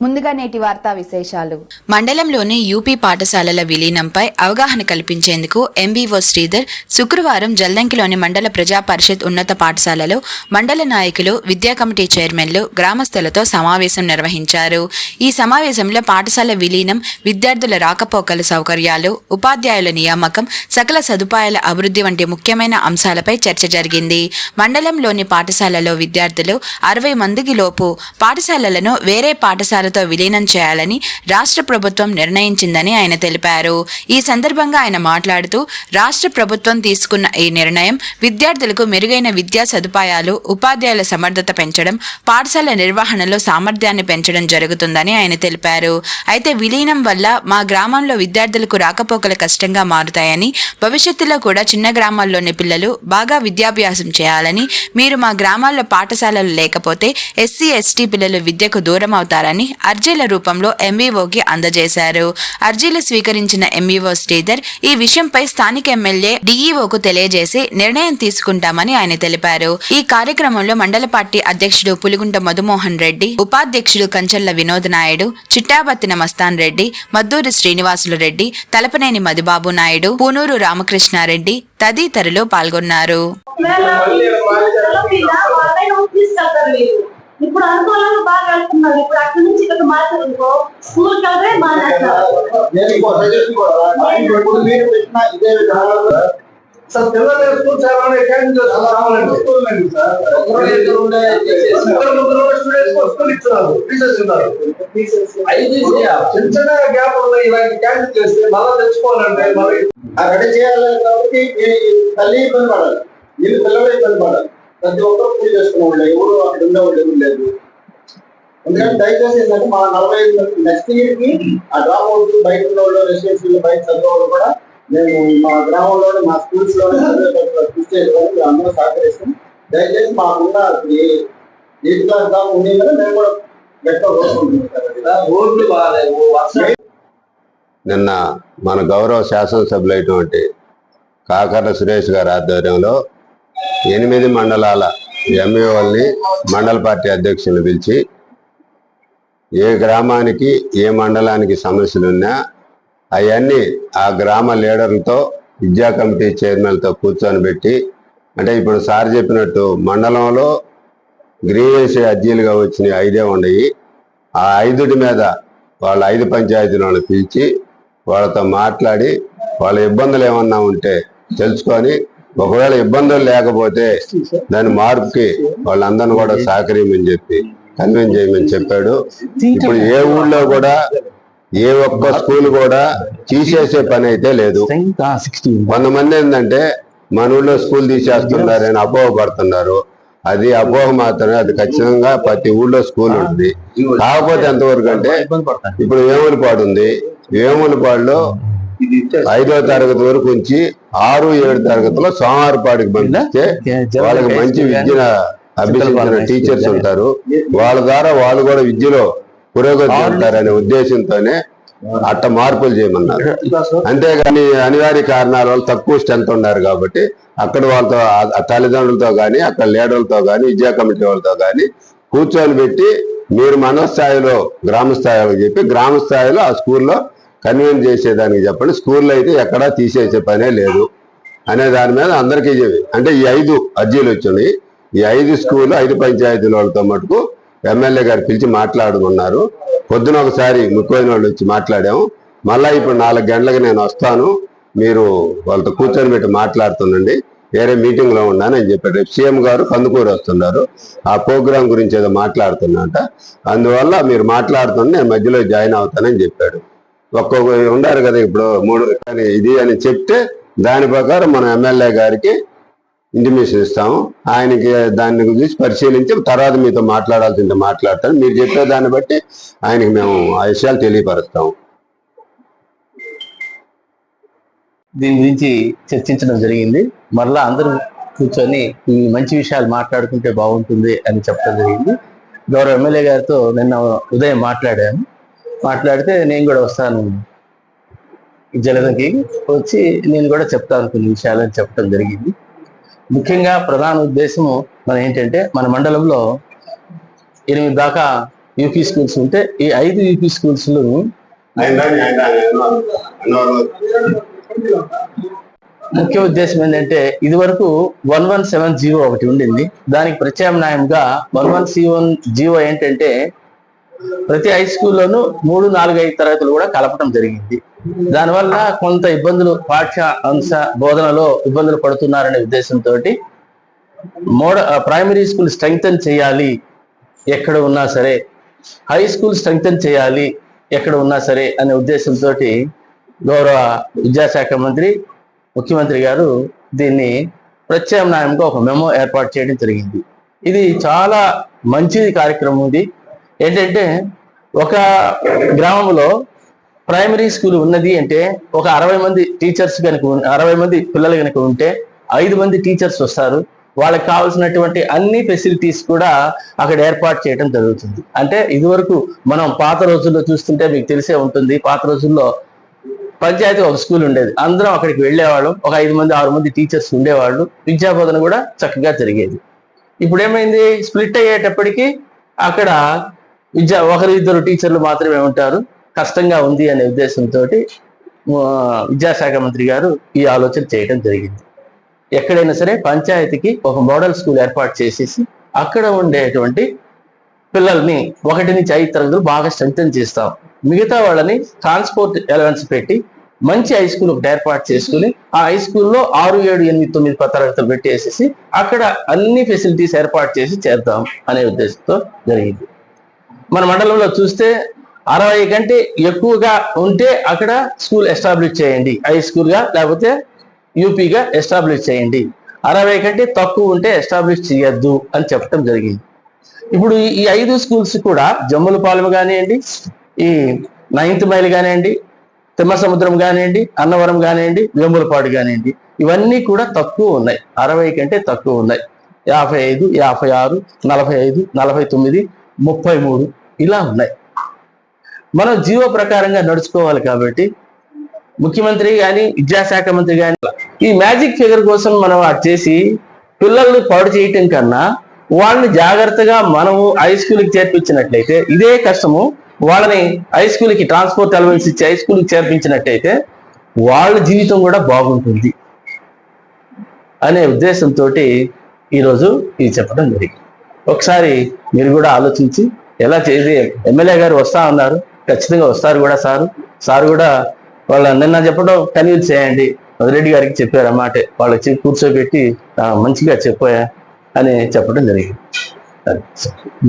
ముందుగా నేటి వార్తా విశేషాలు. మండలంలోని యూపీ పాఠశాలల విలీనంపై అవగాహన కల్పించేందుకు ఎంబీఓ శ్రీధర్ శుక్రవారం జల్దంకిలోని మండల ప్రజా పరిషత్ ఉన్నత పాఠశాలలో మండల నాయకులు విద్యా కమిటీ చైర్మన్లు గ్రామస్తులతో సమావేశం నిర్వహించారు. ఈ సమావేశంలో పాఠశాల విలీనం విద్యార్థుల రాకపోకల సౌకర్యాలు ఉపాధ్యాయుల నియామకం సకల సదుపాయాల అభివృద్ధి వంటి ముఖ్యమైన అంశాలపై చర్చ జరిగింది. మండలంలోని పాఠశాలలో విద్యార్థులు అరవై మందికి లోపు పాఠశాలలను వేరే పాఠశాల సంస్థలతో విలీనం చేయాలని రాష్ట్ర ప్రభుత్వం నిర్ణయించిందని ఆయన తెలిపారు. ఈ సందర్భంగా ఆయన మాట్లాడుతూ రాష్ట్ర ప్రభుత్వం తీసుకున్న ఈ నిర్ణయం విద్యార్థులకు మెరుగైన విద్యా సదుపాయాలు ఉపాధ్యాయుల సమర్థత పెంచడం పాఠశాల నిర్వహణలో సామర్థ్యాన్ని పెంచడం జరుగుతుందని ఆయన తెలిపారు. అయితే విలీనం వల్ల మా గ్రామంలో విద్యార్థులకు రాకపోకలు కష్టంగా మారుతాయని భవిష్యత్తులో కూడా చిన్న గ్రామాల్లోని పిల్లలు బాగా విద్యాభ్యాసం చేయాలని మీరు మా గ్రామాల్లో పాఠశాలలు లేకపోతే ఎస్సీ ఎస్టీ పిల్లలు విద్యకు దూరం అవుతారని అర్జీల రూపంలో ఎంఈఓకి అందజేశారు. అర్జీలు స్వీకరించిన ఎంఈఓ శ్రీధర్ ఈ విషయంపై స్థానిక ఎమ్మెల్యే డిఈఓకు తెలియజేసి నిర్ణయం తీసుకుంటామని ఆయన తెలిపారు. ఈ కార్యక్రమంలో మండల పార్టీ అధ్యక్షుడు పులిగుంట మధుమోహన్ రెడ్డి ఉపాధ్యక్షుడు కంచర్ల వినోద్ నాయుడు చిట్టాబత్తిన మస్తాన్ రెడ్డి మద్దూరి శ్రీనివాసులు రెడ్డి తలపనేని మధుబాబు నాయుడు పూనూరు రామకృష్ణారెడ్డి తదితరులు పాల్గొన్నారు. ఇప్పుడు అనుకూలంగా బాగా వెళ్తున్నారు. ఇప్పుడు అక్కడి నుంచి ఇక్కడ మార్చుకో స్కూల్ ఇంకో మీరు ఇదే విధానంలో సార్ పిల్లలు స్కూల్ ఉండే స్టూడెంట్స్ స్కూల్ ఇస్తున్నారు టీచర్స్ ఉన్నారు ఐదు చిన్న చిన్న గ్యాప్ ఉన్నాయి. ఇలాంటి క్యాంటీన్ చేస్తే మళ్ళీ తెచ్చుకోవాలంటే మరి రెడీ చేయాలి కాబట్టి తల్లి ఇబ్బంది పడాలి. వీళ్ళు పిల్లలు ఇబ్బంది పడాలి. ప్రతి ఒక్కరు పూజ చేసుకునే వాళ్ళు ఎవరు అక్కడ ఉండేవాళ్ళు ఎవరు లేదు ఎందుకంటే దయచేసి ఏంటంటే మా నలభై ఐదు నెక్స్ట్ ఇయర్కి ఆ డ్రాప్ అవుట్ బయట ఉన్న వాళ్ళు రెసిడెన్సీలు బయట చదివేవాళ్ళు కూడా మేము మా గ్రామంలోనే మా స్కూల్స్లోనే చదివేటప్పుడు కృషి చేసుకోవడానికి అందరూ సహకరిస్తాం. దయచేసి మాకున్న క్లాస్ దాకా ఉంది కదా మేము కూడా గట్టిగా కోరుకుంటున్నాం. రోడ్లు బాగాలేవు వర్షం. నిన్న మన గౌరవ శాసనసభ్యులైనటువంటి కాకర్ల సురేష్ గారి ఆధ్వర్యంలో ఎనిమిది మండలాల ఎంఏఓల్ని మండల పార్టీ అధ్యక్షులను పిలిచి ఏ గ్రామానికి ఏ మండలానికి సమస్యలు ఉన్నా అవన్నీ ఆ గ్రామ లీడర్లతో విద్యా కమిటీ చైర్మన్తో కూర్చొని పెట్టి అంటే ఇప్పుడు సార్ చెప్పినట్టు మండలంలో గ్రీవెన్స్ అర్జీలుగా వచ్చిన ఐదే ఉన్నాయి. ఆ ఐదుటి మీద వాళ్ళ ఐదు పంచాయతీలను పిలిచి వాళ్ళతో మాట్లాడి వాళ్ళ ఇబ్బందులు ఏమన్నా ఉంటే తెలుసుకొని ఒకవేళ ఇబ్బందులు లేకపోతే దాని మార్పుకి వాళ్ళందరిని కూడా సహకరియమని చెప్పి కన్విన్స్ చేయమని చెప్పాడు. ఇప్పుడు ఏ ఊళ్ళో కూడా ఏ ఒక్క స్కూల్ కూడా తీసేసే పని అయితే లేదు. కొంతమంది ఏంటంటే మన ఊళ్ళో స్కూల్ తీసేస్తున్నారని అపోహ పడుతున్నారు అది అపోహ మాత్రమే అది ఖచ్చితంగా ప్రతి ఊళ్ళో స్కూల్ ఉంటుంది కాకపోతే ఎంతవరకు అంటే ఇప్పుడు వేములపాడు ఉంది. వేములపాడులో ఐదో తరగతి వరకు ఉంచి ఆరు ఏడు తరగతిలో సోమవారపాడికి పంపిస్తే వాళ్ళకి మంచి విద్యను అభ్యసించిన టీచర్స్ ఉంటారు. వాళ్ళ ద్వారా వాళ్ళు కూడా విద్యలో పురోగతి చెందుతారనే ఉద్దేశంతోనే అట్ట మార్పులు చేయమన్నారు. అంతేగాని అనివార్య కారణాల వల్ల తక్కువ స్ట్రెంత్ ఉన్నారు కాబట్టి అక్కడ వాళ్ళతో తల్లిదండ్రులతో కానీ అక్కడ లీడర్లతో కానీ విద్యా కమిటీ వాళ్ళతో కానీ కూర్చొని పెట్టి మీరు మన స్థాయిలో గ్రామ స్థాయిలో చెప్పి గ్రామ స్థాయిలో ఆ స్కూల్లో కన్వీన్ చేసేదానికి చెప్పండి. స్కూల్లో అయితే ఎక్కడా తీసేసే పనే లేదు. అనే దాని మీద అందరికీ చెప్పి అంటే ఈ ఐదు అర్జీలు వచ్చినాయి. ఈ ఐదు స్కూల్ ఐదు పంచాయతీల వాళ్ళతో మటుకు ఎమ్మెల్యే గారు పిలిచి మాట్లాడుకున్నారు. పొద్దున ఒకసారి ముఖ్యమైన వాళ్ళు వచ్చి మాట్లాడాము. మళ్ళీ ఇప్పుడు నాలుగు గంటలకు నేను వస్తాను. మీరు వాళ్ళతో కూర్చొని పెట్టి మాట్లాడుతుండండి. వేరే మీటింగ్లో ఉన్నాను అని చెప్పారు. రేపు సీఎం గారు కందుకూరు వస్తున్నారు. ఆ ప్రోగ్రాం గురించి ఏదో మాట్లాడుతున్నట. అందువల్ల మీరు మాట్లాడుతుంటే నేను మధ్యలో జాయిన్ అవుతానని చెప్పాడు. ఒక్కొక్క ఉండారు కదా ఇప్పుడు మూడు కానీ ఇది అని చెప్తే దాని ప్రకారం మనం ఎమ్మెల్యే గారికి ఇంటిమేషన్ ఇస్తాము. ఆయనకి దాన్ని గురించి పరిశీలించి తర్వాత మీతో మాట్లాడాల్సింది మాట్లాడతాను. మీరు చెప్పే దాన్ని బట్టి ఆయనకి మేము ఆ విషయాలు తెలియపరుస్తాము. దీని గురించి చర్చించడం జరిగింది. మరలా అందరూ కూర్చొని ఈ మంచి విషయాలు మాట్లాడుకుంటే బాగుంటుంది అని చెప్పడం జరిగింది. గౌరవ ఎమ్మెల్యే గారితో నిన్న ఉదయం మాట్లాడాను. మాట్లాడితే నేను కూడా వస్తాను. జలదంకి వచ్చి నేను కూడా చెప్తాను కొన్ని విషయాలని చెప్పడం జరిగింది. ముఖ్యంగా ప్రధాన ఉద్దేశము మన ఏంటంటే మన మండలంలో ఎనిమిది దాకా యూపీ స్కూల్స్ ఉంటే ఈ ఐదు యూపీ స్కూల్స్ ముఖ్య ఉద్దేశం ఏంటంటే ఇది వరకు వన్ వన్ సెవెన్ జీవో ఒకటి ఉండింది. దానికి ప్రత్యామ్నాయంగా వన్ వన్ వన్ జీవో ఏంటంటే ప్రతి హై స్కూల్లోనూ మూడు నాలుగు ఐదు తరగతులు కూడా కలపడం జరిగింది. దానివల్ల కొంత ఇబ్బందులు పాఠ్య అంశ బోధనలో ఇబ్బందులు పడుతున్నారనే ఉద్దేశంతో మోడ ప్రైమరీ స్కూల్ స్ట్రెంగ్తన్ చేయాలి ఎక్కడ ఉన్నా సరే. హై స్కూల్ స్ట్రెంగ్తన్ చేయాలి ఎక్కడ ఉన్నా సరే అనే ఉద్దేశంతో గౌరవ విద్యాశాఖ మంత్రి ముఖ్యమంత్రి గారు దీన్ని ప్రత్యామ్నాయంగా ఒక మెమో ఏర్పాటు చేయడం జరిగింది. ఇది చాలా మంచిది కార్యక్రమం ఇది. ఏంటంటే ఒక గ్రామంలో ప్రైమరీ స్కూల్ ఉన్నది అంటే ఒక అరవై మంది టీచర్స్ కనుక అరవై మంది పిల్లలు కనుక ఉంటే ఐదు మంది టీచర్స్ వస్తారు. వాళ్ళకి కావాల్సినటువంటి అన్ని ఫెసిలిటీస్ కూడా అక్కడ ఏర్పాటు చేయడం జరుగుతుంది. అంటే ఇదివరకు మనం పాత రోజుల్లో చూస్తుంటే మీకు తెలిసే ఉంటుంది. పాత రోజుల్లో పంచాయతీ ఒక స్కూల్ ఉండేది. అందరం అక్కడికి వెళ్ళేవాళ్ళం. ఒక ఐదు మంది ఆరు మంది టీచర్స్ ఉండేవాళ్ళు. విద్యా బోధన కూడా చక్కగా జరిగేది. ఇప్పుడు ఏమైంది స్ప్లిట్ అయ్యేటప్పటికి అక్కడ విద్యా ఒకరి ఇద్దరు టీచర్లు మాత్రమే ఉంటారు. కష్టంగా ఉంది అనే ఉద్దేశంతో విద్యాశాఖ మంత్రి గారు ఈ ఆలోచన చేయడం జరిగింది. ఎక్కడైనా సరే పంచాయతీకి ఒక మోడల్ స్కూల్ ఏర్పాటు చేసేసి అక్కడ ఉండేటువంటి పిల్లల్ని ఒకటి నుంచి ఐదు తరగతులు బాగా స్ట్రెంగ్తన్ చేస్తాం. మిగతా వాళ్ళని ట్రాన్స్పోర్ట్ ఎలవెన్స్ పెట్టి మంచి హై స్కూల్ ఒకటి ఏర్పాటు చేసుకుని ఆ హై స్కూల్లో ఆరు ఏడు ఎనిమిది తొమ్మిది తరగతులు పెట్టేసేసి అక్కడ అన్ని ఫెసిలిటీస్ ఏర్పాటు చేసి చేద్దాం అనే ఉద్దేశంతో జరిగింది. మన మండలంలో చూస్తే అరవై కంటే ఎక్కువగా ఉంటే అక్కడ స్కూల్ ఎస్టాబ్లిష్ చేయండి. హై స్కూల్గా లేకపోతే యూపీగా ఎస్టాబ్లిష్ చేయండి. అరవై కంటే తక్కువ ఉంటే ఎస్టాబ్లిష్ చేయొద్దు అని చెప్పడం జరిగింది. ఇప్పుడు ఈ- ఈ ఐదు స్కూల్స్ కూడా జమ్ములపాలెం కానివ్వండి ఈ నైన్త్ మైల్ కానివ్వండి తిమ్మసముద్రం కానివ్వండి అన్నవరం కానివ్వండి వేములపాడు కానివ్వండి ఇవన్నీ కూడా తక్కువ ఉన్నాయి. అరవై కంటే తక్కువ ఉన్నాయి. యాభై ఐదు యాభై ఆరు నలభై ఐదు నలభై తొమ్మిది ముప్పై మూడు ఇలా ఉన్నాయి. మనం జీవో ప్రకారంగా నడుచుకోవాలి కాబట్టి ముఖ్యమంత్రి కానీ విద్యాశాఖ మంత్రి కానీ ఈ మ్యాజిక్ ఫిగర్ కోసం మనం అది చేసి పిల్లల్ని పాడు చేయటం కన్నా వాళ్ళని జాగ్రత్తగా మనము హై స్కూల్కి చేర్పించినట్లయితే ఇదే కష్టము వాళ్ళని హై స్కూల్కి ట్రాన్స్పోర్ట్ అలవెన్స్ ఇచ్చి హై స్కూల్కి చేర్పించినట్టయితే వాళ్ళ జీవితం కూడా బాగుంటుంది అనే ఉద్దేశంతో ఈరోజు ఇది చెప్పడం జరిగింది. ఒకసారి మీరు కూడా ఆలోచించి ఎలా చేసి ఎమ్మెల్యే గారు వస్తా ఉన్నారు. ఖచ్చితంగా వస్తారు కూడా సారు. సార్ కూడా వాళ్ళ నిన్న చెప్పడం కన్విన్స్ చేయండి. రెడ్డి గారికి చెప్పారు అన్నమాట వాళ్ళు వచ్చి కూర్చోబెట్టి మంచిగా చెప్పాయా అని చెప్పడం జరిగింది.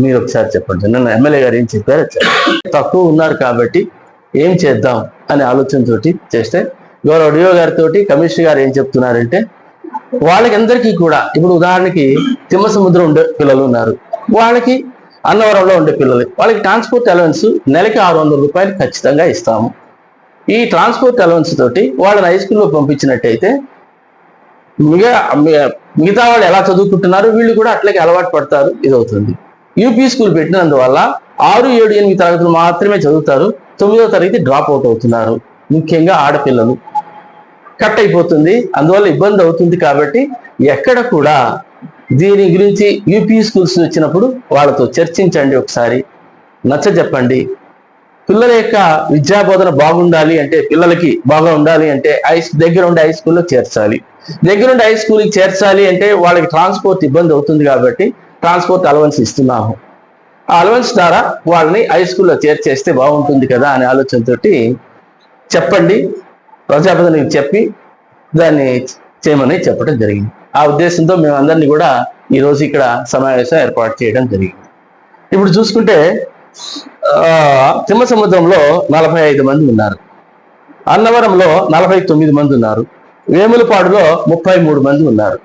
మీరు ఒకసారి చెప్పండి. నిన్న ఎమ్మెల్యే గారు ఏం చెప్పారు తక్కువ ఉన్నారు కాబట్టి ఏం చేద్దాం అనే ఆలోచనతోటి చేస్తే గౌరవ డిఓ గారితో కమిషనర్ గారు ఏం చెప్తున్నారంటే వాళ్ళకి అందరికీ కూడా ఇప్పుడు ఉదాహరణకి తిమ్మ సముద్రం ఉండే పిల్లలు ఉన్నారు. వాళ్ళకి అన్నవరంలో ఉండే పిల్లలు వాళ్ళకి ట్రాన్స్పోర్ట్ అలవెన్స్ నెలకి ఆరు వందల రూపాయలు ఖచ్చితంగా ఇస్తాము. ఈ ట్రాన్స్పోర్ట్ అలవెన్స్ తోటి వాళ్ళని హై స్కూల్లో పంపించినట్టయితే మిగతా మిగతా వాళ్ళు ఎలా చదువుకుంటున్నారు వీళ్ళు కూడా అట్లకి అలవాటు పడతారు ఇది అవుతుంది యూపీ స్కూల్ పెట్టినందువల్ల ఆరు ఏడు ఎనిమిది తరగతులు మాత్రమే చదువుతారు తొమ్మిదో తరగతి డ్రాప్ అవుట్ అవుతున్నారు ముఖ్యంగా ఆడపిల్లలు. కట్ అయిపోతుంది అందువల్ల ఇబ్బంది అవుతుంది కాబట్టి ఎక్కడ కూడా దీని గురించి యూపీ స్కూల్స్ వచ్చినప్పుడు వాళ్ళతో చర్చించండి ఒకసారి. నచ్చ చెప్పండి. పిల్లల యొక్క విద్యా బోధన బాగుండాలి అంటే పిల్లలకి బాగా ఉండాలి అంటే హై దగ్గర ఉండే హై స్కూల్లో చేర్చాలి. దగ్గర ఉండే హై స్కూల్కి చేర్చాలి అంటే వాళ్ళకి ట్రాన్స్పోర్ట్ ఇబ్బంది అవుతుంది కాబట్టి ట్రాన్స్పోర్ట్ అలవెన్స్ ఇస్తున్నాము. ఆ అలవెన్స్ ద్వారా వాళ్ళని హై స్కూల్లో చేర్చేస్తే బాగుంటుంది కదా అనే ఆలోచనతోటి చెప్పండి. ప్రజాప్రతినిధికి చెప్పి దాన్ని చేయమని చెప్పడం జరిగింది. ఆ ఉద్దేశంతో మేమందరినీ కూడా ఈ రోజు ఇక్కడ సమావేశం ఏర్పాటు చేయడం జరిగింది. ఇప్పుడు చూసుకుంటే ఆ, తిమ్మ సముద్రంలో నలభై ఐదు మంది ఉన్నారు. అన్నవరంలో నలభై తొమ్మిది మంది ఉన్నారు. వేములపాడులో ముప్పై మూడు మంది ఉన్నారు.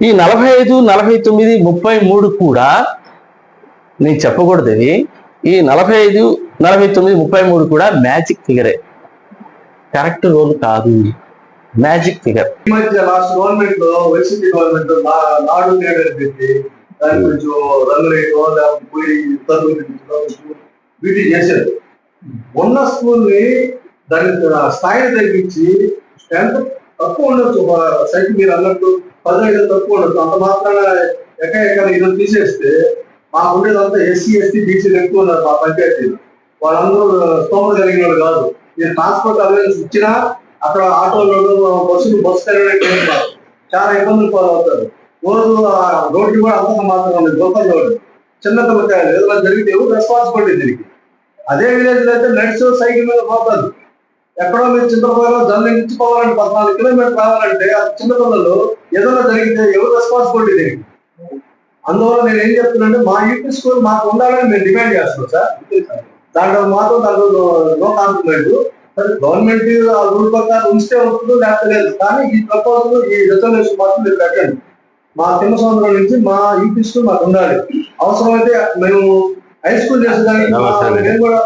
ఈ నలభై ఐదు నలభై తొమ్మిది ముప్పై మూడు కూడా నేను చెప్పకూడదు ఈ నలభై ఐదు నలభై తొమ్మిది ముప్పై మూడు కూడా మ్యాజిక్ ఫిగరే. కరెక్ట్ రోల్ కాదు. మ్యాజిక్ ఫిగర్ ఈ మధ్య లాస్ట్ గవర్నమెంట్లో వైసీపీ గవర్నమెంట్ నా- నాడు నేడు అని పెట్టి దాని కొంచెం రంగు రేటు లేకపోతే పోయి తరువు వీటిని చేశారు. ఉన్న స్కూల్ని దాని స్థాయిని తగ్గించి స్ట్రెంత్ తక్కువ ఉండొచ్చు. సైట్ మీరు అన్నట్టు పదహైదు తక్కువ ఉండొచ్చు. అంత మాత్రాన ఎక్క ఎక్కడ ఇది తీసేస్తే మా ఉండేదంతా ఎస్సీ ఎస్టీ బీసీలు ఎక్కువ ఉన్నారు మా పంచాయతీలో. వాళ్ళందరూ స్తోమత కలిగిన వాళ్ళు కాదు. ఈ ట్రాన్స్పోర్ట్ అవేర్నెస్ ఇచ్చినా అక్కడ ఆటోలలో బస్సులు బస్సు తిరగడానికి చాలా ఇబ్బందులు పాలవుతారు. రోజు ఆ రోడ్డు కూడా అంతగా మాత్రం ఉంది గొప్ప రోడ్డు. చిన్న పిల్లకాయలు ఏదైనా జరిగితే ఎవరు రెస్పాన్సిబిలిటీ దీనికి? అదే విలేజ్లో అయితే నడిచో సైకిల్ మీద పోతారు. ఎక్కడో మీరు చింతపల్లిలో జల్లి నుంచి పద్నాలుగు కిలోమీటర్ రావాలంటే ఆ చిన్న పిల్లలు ఏదైనా జరిగితే ఎవరు రెస్పాన్సిబిలిటీ దీనికి? అందువల్ల నేను ఏం చెప్తున్నానంటే మా యూపీ స్కూల్ మాకు ఉండాలని మేము డిమాండ్ చేస్తున్నాం సార్. దాంట్లో మాత్రం దాంట్లో నో కాంప్లిమెంట్ గవర్నమెంట్ ఆ రూల్ ప్రకారం ఉంచితే ఉంటుందో లేకపోతే లేదు. కానీ ఈ ప్రపోజల్ ఈ రిజర్వేషన్ మాత్రం మీరు పెట్టండి. మా కింద సంవత్సరం నుంచి మా యూపీ స్కూల్ మాకు ఉండాలి. అవసరమైతే మేము హై స్కూల్ చేసేదానికి. నేను కూడా